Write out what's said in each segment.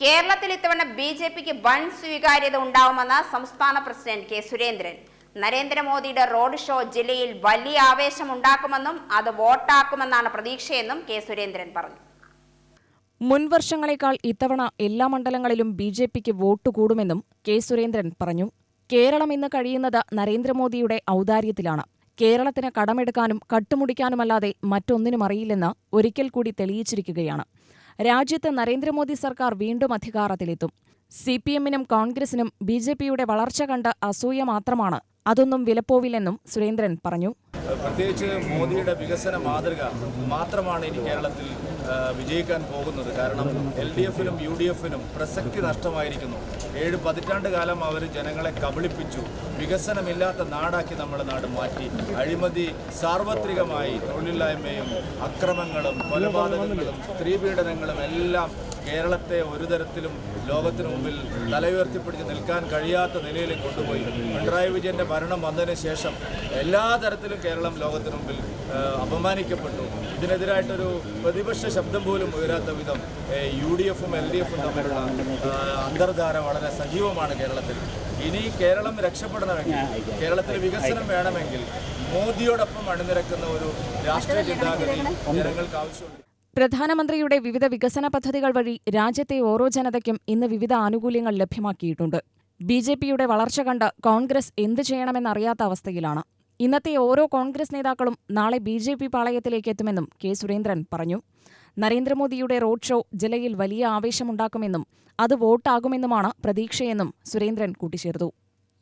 കേരളത്തിൽ ഇത്തവണ B J പിക്ക് വൻ സ്വീകാര്യത ഉണ്ടാവുമെന്ന് സംസ്ഥാന പ്രസിഡന്റ് കെ സുരേന്ദ്രൻ. നരേന്ദ്രമോദിയുടെ റോഡ് ഷോ ജില്ലയിൽ വലിയ ആവേശം ഉണ്ടാക്കുമെന്നും അത് വോട്ടാക്കുമെന്നാണ് പ്രതീക്ഷയെന്നും കെ സുരേന്ദ്രൻ പറഞ്ഞു. മുൻവർഷങ്ങളെക്കാൾ ഇത്തവണ എല്ലാ മണ്ഡലങ്ങളിലും ബി ജെ പിക്ക് വോട്ട് കൂടുമെന്നും കെ സുരേന്ദ്രൻ പറഞ്ഞു. കേരളം ഇന്ന് കഴിയുന്നത് നരേന്ദ്രമോദിയുടെ ഔദാര്യത്തിലാണ്. കേരളത്തിന് കടമെടുക്കാനും കട്ടുമുടിക്കാനുമല്ലാതെ മറ്റൊന്നിനും അറിയില്ലെന്ന് ഒരിക്കൽ കൂടി തെളിയിച്ചിരിക്കുകയാണ്. രാജ്യത്ത് നരേന്ദ്രമോദി സർക്കാർ വീണ്ടും അധികാരത്തിലെത്തും. സി പി എമ്മിനും കോൺഗ്രസിനും ബി ജെ പിയുടെ വളർച്ച കണ്ട് അസൂയ മാത്രമാണ്. അതൊന്നും വിലപ്പോവില്ലെന്നും സുരേന്ദ്രൻ പറഞ്ഞു. പ്രത്യേകിച്ച് മോദിയുടെ വികസന മാതൃക മാത്രമാണ് ഇനി കേരളത്തിൽ വിജയിക്കാൻ പോകുന്നത്. കാരണം എൽ ഡി എഫിനും യു ഡി എഫിനും പ്രസക്തി നഷ്ടമായിരിക്കുന്നു. ഏഴ് പതിറ്റാണ്ട് കാലം അവർ ജനങ്ങളെ കബളിപ്പിച്ചു. വികസനമില്ലാത്ത നാടാക്കി നമ്മുടെ നാട് മാറ്റി. അഴിമതി സാർവത്രികമായി തൊഴിലില്ലായ്മയും അക്രമങ്ങളും കൊലപാതകങ്ങളും സ്ത്രീപീഡനങ്ങളും എല്ലാം കേരളത്തെ ഒരു തരത്തിലും ലോകത്തിന് മുമ്പിൽ തലയുയർത്തിപ്പിടിച്ച് നിൽക്കാൻ കഴിയാത്ത നിലയിലേക്ക് കൊണ്ടുപോയി. പിണറായി വിജയന്റെ ഭരണം വന്നതിന് ശേഷം എല്ലാ തരത്തിലും കേരളം ലോകത്തിന് മുമ്പിൽ അപമാനിക്കപ്പെട്ടു. ഇതിനെതിരായിട്ടൊരു പ്രതിപക്ഷ ശബ്ദം പോലും ഉയരാത്ത വിധം യു ഡി എഫും എൽ ഡി എഫും തമ്മിലുള്ള അന്തർധാര വളരെ സജീവമാണ് കേരളത്തിൽ. ഇനി കേരളം രക്ഷപ്പെടണമെങ്കിൽ കേരളത്തിൽ വികസനം വേണമെങ്കിൽ മോദിയോടൊപ്പം അണിനിരക്കുന്ന ഒരു രാഷ്ട്രീയ ചിന്താഗതി ജനങ്ങൾക്ക് ആവശ്യമുണ്ട്. പ്രധാനമന്ത്രിയുടെ വിവിധ വികസന പദ്ധതികൾ വഴി രാജ്യത്തെ ഓരോ ജനതയ്ക്കും ഇന്ന് വിവിധ ആനുകൂല്യങ്ങൾ ലഭ്യമാക്കിയിട്ടുണ്ട്. ബി ജെ പിയുടെ വളർച്ച കണ്ട് കോൺഗ്രസ് എന്ത് ചെയ്യണമെന്നറിയാത്ത അവസ്ഥയിലാണ്. ഇന്നത്തെ ഓരോ കോൺഗ്രസ് നേതാക്കളും നാളെ ബി ജെ പി പാളയത്തിലേക്ക് എത്തുമെന്നും കെ സുരേന്ദ്രൻ പറഞ്ഞു. നരേന്ദ്രമോദിയുടെ റോഡ് ഷോ ജില്ലയിൽ വലിയ ആവേശമുണ്ടാക്കുമെന്നും അത് വോട്ടാകുമെന്നുമാണ് പ്രതീക്ഷയെന്നും സുരേന്ദ്രൻ കൂട്ടിച്ചേർത്തു.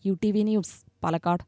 U T V news Palakkad.